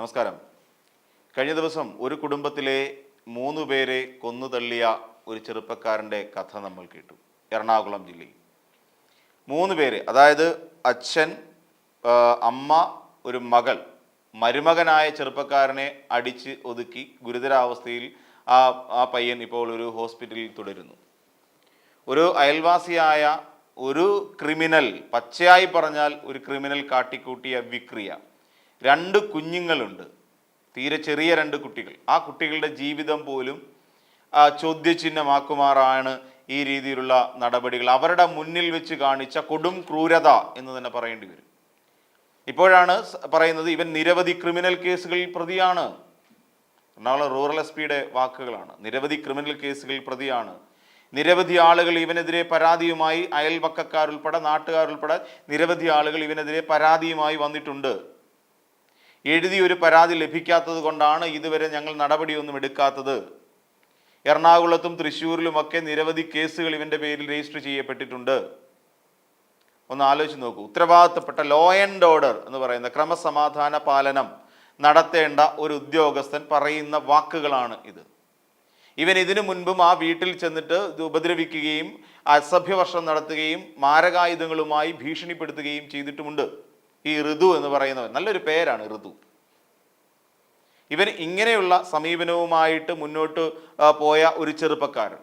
നമസ്കാരം. കഴിഞ്ഞ ദിവസം ഒരു കുടുംബത്തിലെ മൂന്ന് പേരെ കൊന്നു തള്ളിയ ഒരു ചെറുപ്പക്കാരന്റെ കഥ നമ്മൾ കേട്ടു എറണാകുളം ജില്ലയിൽ. മൂന്ന് പേര് അതായത് അച്ഛൻ അമ്മ ഒരു മകൾ മരുമകനായ ചെറുപ്പക്കാരനെ അടിച്ച് ഒതുക്കി ഗുരുതരാവസ്ഥയിൽ ആ ആ പയ്യൻ ഇപ്പോൾ ഒരു ഹോസ്പിറ്റലിൽ തുടരുന്നു. ഒരു അയൽവാസിയായ ഒരു ക്രിമിനൽ പച്ചയായി പറഞ്ഞാൽ ഒരു ക്രിമിനൽ കാട്ടിക്കൂട്ടിയ വിക്രിയ രണ്ട് കുഞ്ഞുങ്ങളുണ്ട്. തീരെ ചെറിയ രണ്ട് കുട്ടികൾ. ആ കുട്ടികളുടെ ജീവിതം പോലും ചോദ്യചിഹ്നമാക്കുമാറാണ് ഈ രീതിയിലുള്ള നടപടികൾ. അവരുടെ മുന്നിൽ വെച്ച് കാണിച്ച കൊടും ക്രൂരത എന്ന് തന്നെ പറയേണ്ടി വരും. ഇപ്പോഴാണ് പറയുന്നത് ഇവൻ നിരവധി ക്രിമിനൽ കേസുകളിൽ പ്രതിയാണ്. എറണാകുളം റൂറൽ എസ് പിയുടെ വാക്കുകളാണ്. നിരവധി ക്രിമിനൽ കേസുകളിൽ പ്രതിയാണ്. നിരവധി ആളുകൾ ഇവനെതിരെ പരാതിയുമായി അയൽപക്കക്കാരുൾപ്പെടെ നാട്ടുകാരുൾപ്പെടെ നിരവധി ആളുകൾ ഇവനെതിരെ പരാതിയുമായി വന്നിട്ടുണ്ട്. എഴുതി ഒരു പരാതി ലഭിക്കാത്തത് കൊണ്ടാണ് ഇതുവരെ ഞങ്ങൾ നടപടിയൊന്നും എടുക്കാത്തത്. എറണാകുളത്തും തൃശ്ശൂരിലുമൊക്കെ നിരവധി കേസുകൾ ഇവന്റെ പേരിൽ രജിസ്റ്റർ ചെയ്യപ്പെട്ടിട്ടുണ്ട്. ഒന്ന് ആലോചിച്ച് നോക്കൂ. ഉത്തരവാദിത്തപ്പെട്ട ലോ ആൻഡ് ഓർഡർ എന്ന് പറയുന്ന ക്രമസമാധാന പാലനം നടത്തേണ്ട ഒരു ഉദ്യോഗസ്ഥൻ പറയുന്ന വാക്കുകളാണ് ഇത്. ഇവൻ ഇതിനു മുൻപും ആ വീട്ടിൽ ചെന്നിട്ട് ഇത് ഉപദ്രവിക്കുകയും അസഭ്യവർഷം നടത്തുകയും മാരകായുധങ്ങളുമായി ഭീഷണിപ്പെടുത്തുകയും ചെയ്തിട്ടുമുണ്ട്. ഈ ഋതു എന്ന് പറയുന്നവൻ. നല്ലൊരു പേരാണ് ഋതു. ഇവൻ ഇങ്ങനെയുള്ള സമീപനവുമായിട്ട് മുന്നോട്ട് പോയ ഒരു ചെറുപ്പക്കാരൻ.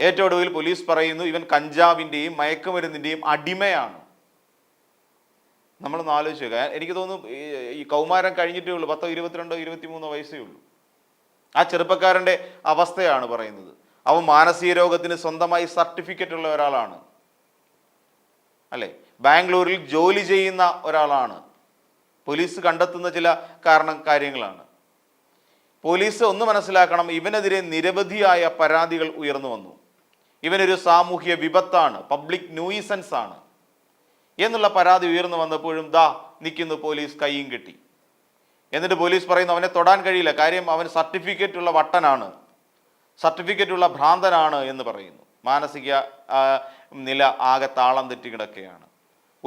ഏറ്റവും ഒടുവിൽ പോലീസ് പറയുന്നു ഇവൻ കഞ്ചാവിന്റെയും മയക്കുമരുന്നിന്റെയും അടിമയാണ്. നമ്മളൊന്ന് ആലോചിച്ച് നോക്കുക എനിക്ക് തോന്നുന്നു ഈ- കൗമാരം കഴിഞ്ഞിട്ടേ ഉള്ളൂ. പത്തോ ഇരുപത്തിരണ്ടോ ഇരുപത്തിമൂന്നോ വയസ്സേ ഉള്ളൂ. ആ ചെറുപ്പക്കാരന്റെ അവസ്ഥയാണ് പറയുന്നത്. അവൻ മാനസിക രോഗത്തിന് സ്വന്തമായി സർട്ടിഫിക്കറ്റ് ഉള്ള ഒരാളാണ്. അല്ലേ? ബാംഗ്ലൂരിൽ ജോലി ചെയ്യുന്ന ഒരാളാണ്. പോലീസ് കണ്ടെത്തുന്ന ചില കാരണം കാര്യങ്ങളാണ്. പോലീസ് ഒന്ന് മനസ്സിലാക്കണം ഇവനെതിരെ നിരവധിയായ പരാതികൾ ഉയർന്നു വന്നു. ഇവനൊരു സാമൂഹ്യ വിപത്താണ് പബ്ലിക് ന്യൂയിസൻസ് ആണ് എന്നുള്ള പരാതി ഉയർന്നു വന്നപ്പോഴും ദാ നിൽക്കുന്നു പോലീസ് കൈയും കെട്ടി. എന്നിട്ട് പോലീസ് പറയുന്നു അവനെ തൊടാൻ കഴിയില്ല കാര്യം അവൻ സർട്ടിഫിക്കറ്റ് ഉള്ള വട്ടനാണ് സർട്ടിഫിക്കറ്റ് ഉള്ള ഭ്രാന്തനാണ് എന്ന് പറയുന്നു. മാനസിക നില ആകെ താളം തെറ്റി കിടക്കുകയാണ്.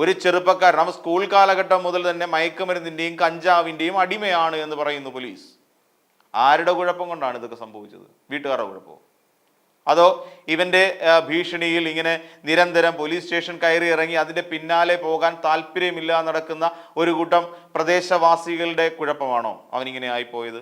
ഒരു ചെറുപ്പക്കാരൻ അവൻ സ്കൂൾ കാലഘട്ടം മുതൽ തന്നെ മയക്കുമരുന്നിന്റെയും കഞ്ചാവിന്റെയും അടിമയാണ് എന്ന് പറയുന്നു പോലീസ് ആരുടെ കുഴപ്പം കൊണ്ടാണ് ഇതൊക്കെ സംഭവിച്ചത്? വീട്ടുകാരുടെ കുഴപ്പമോ? അതോ ഇവന്റെ ഭീഷണിയിൽ ഇങ്ങനെ നിരന്തരം പോലീസ് സ്റ്റേഷൻ കയറി ഇറങ്ങി അതിന്റെ പിന്നാലെ പോകാൻ താല്പര്യമില്ല നടക്കുന്ന ഒരു കൂട്ടം പ്രദേശവാസികളുടെ കുഴപ്പമാണോ അവനിങ്ങനെ ആയിപ്പോയത്?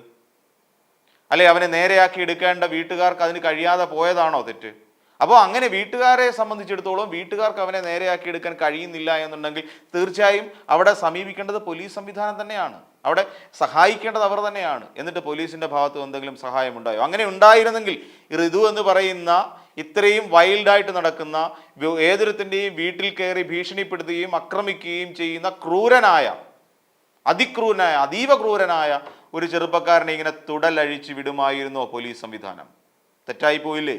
അല്ലെ അവനെ നേരെയാക്കി എടുക്കേണ്ട വീട്ടുകാർക്ക് അതിന് കഴിയാതെ പോയതാണോ തെറ്റ്? അപ്പോൾ അങ്ങനെ വീട്ടുകാരെ സംബന്ധിച്ചിടത്തോളം വീട്ടുകാർക്ക് അവനെ നേരെയാക്കി എടുക്കാൻ കഴിയുന്നില്ല എന്നുണ്ടെങ്കിൽ തീർച്ചയായും അവിടെ സമീപിക്കേണ്ടത് പോലീസ് സംവിധാനം തന്നെയാണ്. അവിടെ സഹായിക്കേണ്ടത് അവർ തന്നെയാണ്. എന്നിട്ട് പോലീസിന്റെ ഭാഗത്ത് എന്തെങ്കിലും സഹായം ഉണ്ടായോ? അങ്ങനെ ഉണ്ടായിരുന്നെങ്കിൽ ഋതു എന്ന് പറയുന്ന ഇത്രയും വൈൽഡായിട്ട് നടക്കുന്ന ഏതൊരുത്തിന്റെയും വീട്ടിൽ കയറി ഭീഷണിപ്പെടുത്തുകയും ആക്രമിക്കുകയും ചെയ്യുന്ന ക്രൂരനായ അതിക്രൂരനായ അതീവ ക്രൂരനായ ഒരു ചെറുപ്പക്കാരനെ ഇങ്ങനെ തുടലഴിച്ച് വിടുമായിരുന്നോ പോലീസ് സംവിധാനം? തെറ്റായി പോയില്ലേ?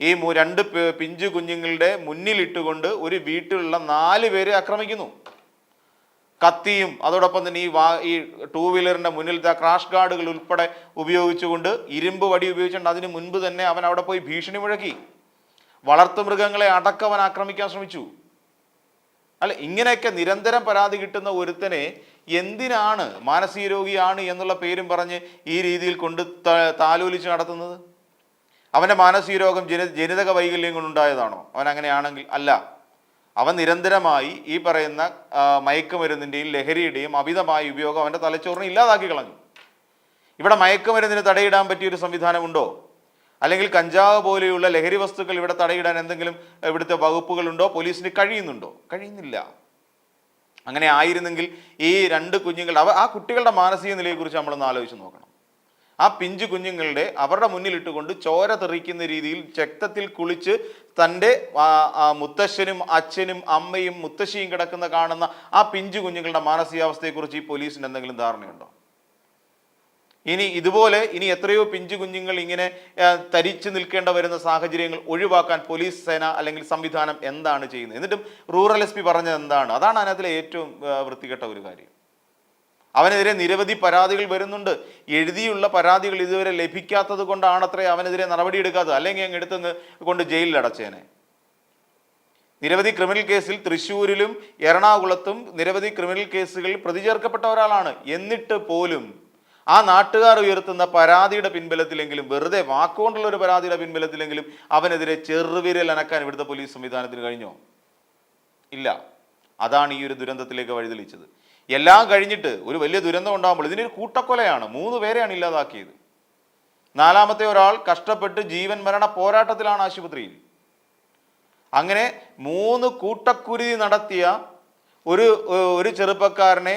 ഈ രണ്ട് പിഞ്ചു കുഞ്ഞുങ്ങളുടെ മുന്നിലിട്ടുകൊണ്ട് ഒരു വീട്ടിലുള്ള നാല് പേരെ ആക്രമിക്കുന്നു. കത്തിയും അതോടൊപ്പം തന്നെ ഈ വാ ഈ ടൂ വീലറിന്റെ മുന്നിലത്തെ ക്രാഷ് ഗാർഡുകൾ ഉൾപ്പെടെ ഉപയോഗിച്ചുകൊണ്ട് ഇരുമ്പ് വടി ഉപയോഗിച്ചുകൊണ്ട് അതിന് മുൻപ് തന്നെ അവൻ അവിടെ പോയി ഭീഷണി മുഴക്കി. വളർത്തുമൃഗങ്ങളെ അടക്കവൻ ആക്രമിക്കാൻ ശ്രമിച്ചു. അല്ല ഇങ്ങനെയൊക്കെ നിരന്തരം പരാതി കിട്ടുന്ന ഒരുത്തനെ എന്തിനാണ് മാനസിക രോഗിയാണ് എന്നുള്ള പേരും പറഞ്ഞ് ഈ രീതിയിൽ കൊണ്ട് താലോലിച്ച് നടത്തുന്നത്? അവന്റെ മാനസിക രോഗം ജന ജനിതക വൈകല്യം കൊണ്ടുണ്ടായതാണോ? അവൻ അങ്ങനെയാണെങ്കിൽ അല്ല. അവൻ നിരന്തരമായി ഈ പറയുന്ന മയക്കുമരുന്നിന്റെയും ലഹരിയുടെയും അമിതമായ ഉപയോഗം അവന്റെ തലച്ചോറിനെ ഇല്ലാതാക്കി കളഞ്ഞു. ഇവിടെ മയക്കുമരുന്നിന് തടയിടാൻ പറ്റിയൊരു സംവിധാനമുണ്ടോ? അല്ലെങ്കിൽ കഞ്ചാവ് പോലെയുള്ള ലഹരി വസ്തുക്കൾ ഇവിടെ തടയിടാൻ എന്തെങ്കിലും ഇവിടുത്തെ വകുപ്പുകളുണ്ടോ? പോലീസിന് കഴിയുന്നുണ്ടോ? കഴിയുന്നില്ല. അങ്ങനെ ആയിരുന്നെങ്കിൽ ഈ രണ്ട് കുഞ്ഞുങ്ങൾ അവ ആ കുട്ടികളുടെ മാനസിക നിലയെക്കുറിച്ച് നമ്മളൊന്ന് ആലോചിച്ച് നോക്കണം. ആ പിഞ്ചു കുഞ്ഞുങ്ങളുടെ അവരുടെ മുന്നിലിട്ടുകൊണ്ട് ചോര തെറിക്കുന്ന രീതിയിൽ രക്തത്തിൽ കുളിച്ച് തന്റെ മുത്തശ്ശനും അച്ഛനും അമ്മയും മുത്തശ്ശിയും കിടക്കുന്ന കാണുന്ന ആ പിഞ്ചു കുഞ്ഞുങ്ങളുടെ മാനസികാവസ്ഥയെക്കുറിച്ച് ഈ പോലീസിന് എന്തെങ്കിലും ധാരണയുണ്ടോ? ഇനി ഇതുപോലെ ഇനി എത്രയോ പിഞ്ചു കുഞ്ഞുങ്ങൾ ഇങ്ങനെ തരിച്ചു നിൽക്കേണ്ട വരുന്ന സാഹചര്യങ്ങൾ ഒഴിവാക്കാൻ പോലീസ് സേന അല്ലെങ്കിൽ സംവിധാനം എന്താണ് ചെയ്യുന്നത്? എന്നിട്ടും റൂറൽ എസ് പി പറഞ്ഞത് എന്താണ്? അതാണ് അതിനകത്തിലെ ഏറ്റവും വൃത്തികെട്ട ഒരു കാര്യം. അവനെതിരെ നിരവധി പരാതികൾ വരുന്നുണ്ട്. എഴുതിയുള്ള പരാതികൾ ഇതുവരെ ലഭിക്കാത്തത് കൊണ്ടാണത്രേ അവനെതിരെ നടപടിയെടുക്കാത്തത്. അല്ലെങ്കിൽ അങ്ങ് എടുത്തങ്ങ് കൊണ്ട് ജയിലിൽ അടച്ചേനെ. നിരവധി ക്രിമിനൽ കേസിൽ തൃശ്ശൂരിലും എറണാകുളത്തും നിരവധി ക്രിമിനൽ കേസുകളിൽ പ്രതി ചേർക്കപ്പെട്ട ഒരാളാണ്. എന്നിട്ട് പോലും ആ നാട്ടുകാർ ഉയർത്തുന്ന പരാതിയുടെ പിൻബലത്തിലെങ്കിലും വെറുതെ വാക്കുകൊണ്ടുള്ള ഒരു പരാതിയുടെ പിൻബലത്തിലെങ്കിലും അവനെതിരെ ചെറുവിരൽ അനക്കാൻ ഇവിടുത്തെ പോലീസ് സംവിധാനത്തിന് കഴിഞ്ഞോ? ഇല്ല. അതാണ് ഈ ഒരു ദുരന്തത്തിലേക്ക് വഴിതെളിച്ചത്. എല്ലാം കഴിഞ്ഞിട്ട് ഒരു വലിയ ദുരന്തം ഉണ്ടാകുമ്പോൾ ഇതിനൊരു കൂട്ടക്കൊലയാണ്. മൂന്ന് പേരെയാണ് ഇല്ലാതാക്കിയത്. നാലാമത്തെ ഒരാൾ കഷ്ടപ്പെട്ട് ജീവൻ മരണ പോരാട്ടത്തിലാണ് ആശുപത്രിയിൽ. അങ്ങനെ മൂന്ന് കൂട്ടക്കുരുതി നടത്തിയ ഒരു ഒരു ചെറുപ്പക്കാരനെ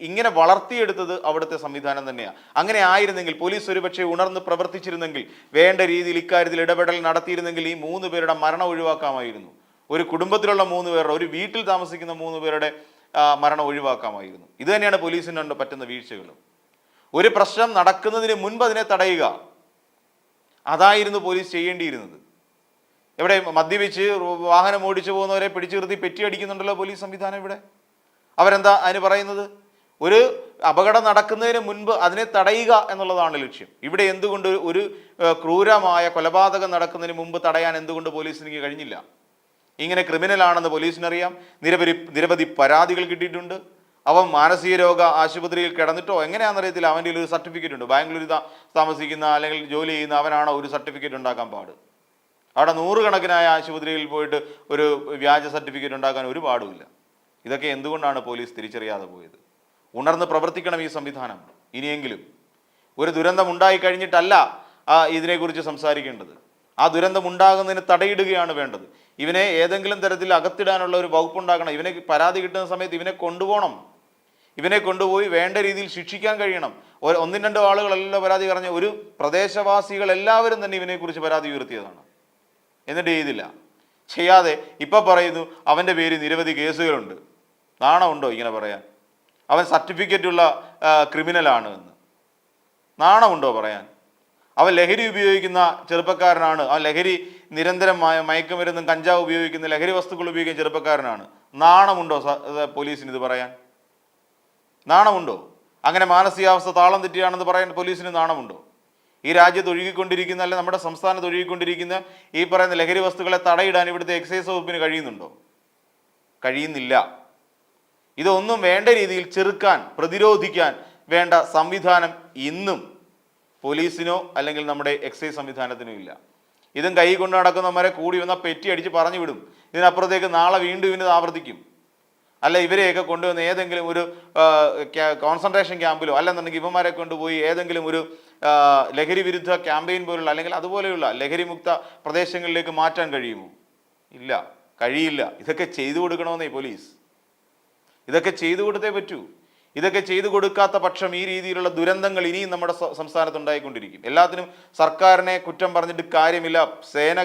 ഇങ്ങനെ വളർത്തിയെടുത്തത് അവിടുത്തെ സംവിധാനം തന്നെയാണ് അങ്ങനെ ആയിരുന്നെങ്കിൽ പോലീസ് ഒരുപക്ഷെ ഉണർന്ന് പ്രവർത്തിച്ചിരുന്നെങ്കിൽ വേണ്ട രീതിയിൽ ഇക്കാര്യത്തിൽ ഇടപെടൽ നടത്തിയിരുന്നെങ്കിൽ ഈ മൂന്ന് പേരുടെ മരണം ഒഴിവാക്കാമായിരുന്നു. ഒരു കുടുംബത്തിലുള്ള മൂന്ന് പേരുടെ ഒരു വീട്ടിൽ താമസിക്കുന്ന മൂന്ന് പേരുടെ മരണം ഒഴിവാക്കാമായിരുന്നു. ഇത് തന്നെയാണ് പോലീസിന് പറ്റുന്ന വീഴ്ചകളും. ഒരു പ്രശ്നം നടക്കുന്നതിന് മുൻപ് അതിനെ തടയുക. അതായിരുന്നു പോലീസ് ചെയ്യേണ്ടിയിരുന്നത്. എവിടെ മദ്യപിച്ച് വാഹനം ഓടിച്ചു പോകുന്നവരെ പിടിച്ചു നിർത്തി പെറ്റി അടിക്കുന്നുണ്ടല്ലോ പോലീസ് സംവിധാനം ഇവിടെ? അവരെന്താ അതിന് പറയുന്നത്? ഒരു അപകടം നടക്കുന്നതിന് മുൻപ് അതിനെ തടയുക എന്നുള്ളതാണ് ലക്ഷ്യം. ഇവിടെ എന്തുകൊണ്ട് ഒരു ക്രൂരമായ കൊലപാതകം നടക്കുന്നതിന് മുമ്പ് തടയാൻ എന്തുകൊണ്ട് പോലീസിന് കഴിഞ്ഞില്ല? ഇങ്ങനെ ക്രിമിനലാണെന്ന് പോലീസിനറിയാം. നിരവധി നിരവധി പരാതികൾ കിട്ടിയിട്ടുണ്ട്. അവൻ മാനസിക രോഗ ആശുപത്രിയിൽ കിടന്നിട്ടോ എങ്ങനെയാണെന്നറിയത്തില്ല. അവന്റെ ഒരു സർട്ടിഫിക്കറ്റ് ഉണ്ട്. ബാംഗ്ലൂരിൽ താമസിക്കുന്ന അല്ലെങ്കിൽ ജോലി ചെയ്യുന്ന അവനാണോ ഒരു സർട്ടിഫിക്കറ്റ് ഉണ്ടാക്കാൻ പാട്? അവിടെ നൂറുകണക്കിനായ ആശുപത്രിയിൽ പോയിട്ട് ഒരു വ്യാജ സർട്ടിഫിക്കറ്റ് ഉണ്ടാക്കാൻ ഒരു പാടുമില്ല ഇതൊക്കെ എന്തുകൊണ്ടാണ് പോലീസ് തിരിച്ചറിയാതെ പോയത്? ഉണർന്ന് പ്രവർത്തിക്കണം ഈ സംവിധാനം. ഇനിയെങ്കിലും ഒരു ദുരന്തം ഉണ്ടായി കഴിഞ്ഞിട്ടല്ല ഇതിനെക്കുറിച്ച് സംസാരിക്കേണ്ടത്. ആ ദുരന്തം ഉണ്ടാകുന്നതിന് തടയിടുകയാണ് വേണ്ടത്. ഇവനെ ഏതെങ്കിലും തരത്തിൽ അകത്തിടാനുള്ള ഒരു വകുപ്പുണ്ടാക്കണം ഇവനെ പരാതി കിട്ടുന്ന സമയത്ത് ഇവനെ കൊണ്ടുപോകണം. ഇവനെ കൊണ്ടുപോയി വേണ്ട രീതിയിൽ ശിക്ഷിക്കാൻ കഴിയണം. ഒന്നും രണ്ടും ആളുകളെല്ലാം പരാതി പറഞ്ഞ ഒരു പ്രദേശവാസികൾ എല്ലാവരും തന്നെ ഇവനെക്കുറിച്ച് പരാതി ഉയർത്തിയതാണ്. എന്നിട്ട് ചെയ്തില്ല. ചെയ്യാതെ ഇപ്പം പറയുന്നു അവന്റെ പേര് നിരവധി കേസുകളുണ്ട്. നാണമുണ്ടോ? ഇങ്ങനെ പറയാൻ. അവൻ സർട്ടിഫിക്കറ്റുള്ള ക്രിമിനലാണ് എന്ന്. നാണമുണ്ടോ പറയാൻ? അവൻ ലഹരി ഉപയോഗിക്കുന്ന ചെറുപ്പക്കാരനാണ്. ആ ലഹരി നിരന്തരമായ മയക്കുമരുന്നും കഞ്ചാവ് ഉപയോഗിക്കുന്ന ലഹരി വസ്തുക്കൾ ഉപയോഗിക്കുന്ന ചെറുപ്പക്കാരനാണ്. നാണമുണ്ടോ പോലീസിന് ഇത് പറയാൻ? നാണമുണ്ടോ? അങ്ങനെ മാനസികാവസ്ഥ താളം തെറ്റിയാണെന്ന് പറയാൻ പോലീസിന് നാണമുണ്ടോ? ഈ രാജ്യത്ത് ഒഴുകിക്കൊണ്ടിരിക്കുന്ന അല്ലെ നമ്മുടെ സംസ്ഥാനത്ത് ഒഴുകിക്കൊണ്ടിരിക്കുന്ന ഈ പറയുന്ന ലഹരി വസ്തുക്കളെ തടയിടാൻ ഇവിടുത്തെ എക്സൈസ് വകുപ്പിന് കഴിയുന്നുണ്ടോ? കഴിയുന്നില്ല. ഇതൊന്നും വേണ്ട രീതിയിൽ ചെറുക്കാൻ പ്രതിരോധിക്കാൻ വേണ്ട സംവിധാനം ഇന്നും പോലീസിനോ അല്ലെങ്കിൽ നമ്മുടെ എക്സൈസ് സംവിധാനത്തിനോ ഇല്ല. ഇതും കൈ കൊണ്ട് നടക്കുന്നവരെ കൂടി വന്നാൽ പെറ്റി അടിച്ച് പറഞ്ഞു വിടും. ഇതിനപ്പുറത്തേക്ക് നാളെ വീണ്ടും ഇതിന് ആവർത്തിക്കും. അല്ല ഇവരെയൊക്കെ കൊണ്ടുവന്ന് ഏതെങ്കിലും ഒരു കോൺസെൻട്രേഷൻ ക്യാമ്പിലോ അല്ലെന്നുണ്ടെങ്കിൽ ഇവന്മാരെ കൊണ്ടുപോയി ഏതെങ്കിലും ഒരു ലഹരി വിരുദ്ധ ക്യാമ്പയിൻ പോലുള്ള അല്ലെങ്കിൽ അതുപോലെയുള്ള ലഹരിമുക്ത പ്രദേശങ്ങളിലേക്ക് മാറ്റാൻ കഴിയുമോ? ഇല്ല. കഴിയില്ല. ഇതൊക്കെ ചെയ്തു കൊടുക്കണമെന്നേ പോലീസ്. ഇതൊക്കെ ചെയ്തു കൊടുത്തേ പറ്റൂ. ഇതൊക്കെ ചെയ്തു കൊടുക്കാത്ത പക്ഷം ഈ രീതിയിലുള്ള ദുരന്തങ്ങൾ ഇനിയും നമ്മുടെ സംസ്ഥാനത്ത് ഉണ്ടായിക്കൊണ്ടിരിക്കും. എല്ലാത്തിനും സർക്കാരിനെ കുറ്റം പറഞ്ഞിട്ട് കാര്യമില്ല. സേന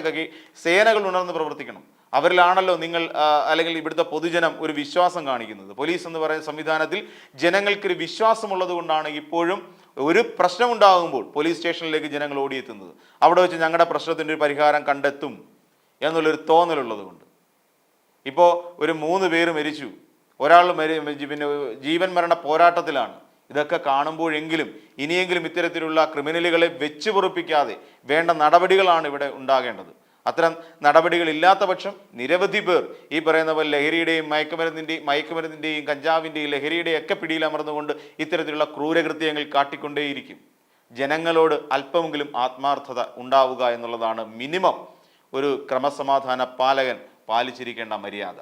സേനകൾ ഉണർന്ന് പ്രവർത്തിക്കണം. അവരിലാണല്ലോ നിങ്ങൾ അല്ലെങ്കിൽ ഇവിടുത്തെ പൊതുജനം ഒരു വിശ്വാസം കാണിക്കുന്നത്. പോലീസ് എന്ന് പറയുന്ന സംവിധാനത്തിൽ ജനങ്ങൾക്കൊരു വിശ്വാസമുള്ളത് കൊണ്ടാണ് ഇപ്പോഴും ഒരു പ്രശ്നമുണ്ടാകുമ്പോൾ പോലീസ് സ്റ്റേഷനിലേക്ക് ജനങ്ങൾ ഓടിയെത്തുന്നത്. അവിടെ വെച്ച് ഞങ്ങളുടെ പ്രശ്നത്തിന്റെ ഒരു പരിഹാരം കണ്ടെത്തും എന്നുള്ളൊരു തോന്നലുള്ളത് കൊണ്ട് ഇപ്പോൾ ഒരു മൂന്ന് പേര് മരിച്ചു. ഒരാൾ പിന്നെ ജീവൻ മരണ പോരാട്ടത്തിലാണ്. ഇതൊക്കെ കാണുമ്പോഴെങ്കിലും ഇനിയെങ്കിലും ഇത്തരത്തിലുള്ള ക്രിമിനലുകളെ വെച്ച് പൊറുപ്പിക്കാതെ വേണ്ട നടപടികളാണ് ഇവിടെ ഉണ്ടാകേണ്ടത്. അത്തരം നടപടികൾ ഇല്ലാത്ത പക്ഷം നിരവധി പേർ ഈ പറയുന്ന പോലെ ലഹരിയുടെയും മയക്കുമരുന്നിന്റെയും മയക്കുമരുന്നിന്റെയും കഞ്ചാവിന്റെയും ലഹരിയുടെയും ഒക്കെ പിടിയിലമർന്നുകൊണ്ട് ഇത്തരത്തിലുള്ള ക്രൂരകൃത്യങ്ങൾ കാട്ടിക്കൊണ്ടേയിരിക്കും. ജനങ്ങളോട് അല്പമെങ്കിലും ആത്മാർത്ഥത ഉണ്ടാവുക എന്നുള്ളതാണ് മിനിമം ഒരു ക്രമസമാധാന പാലകൻ പാലിച്ചിരിക്കേണ്ട മര്യാദ.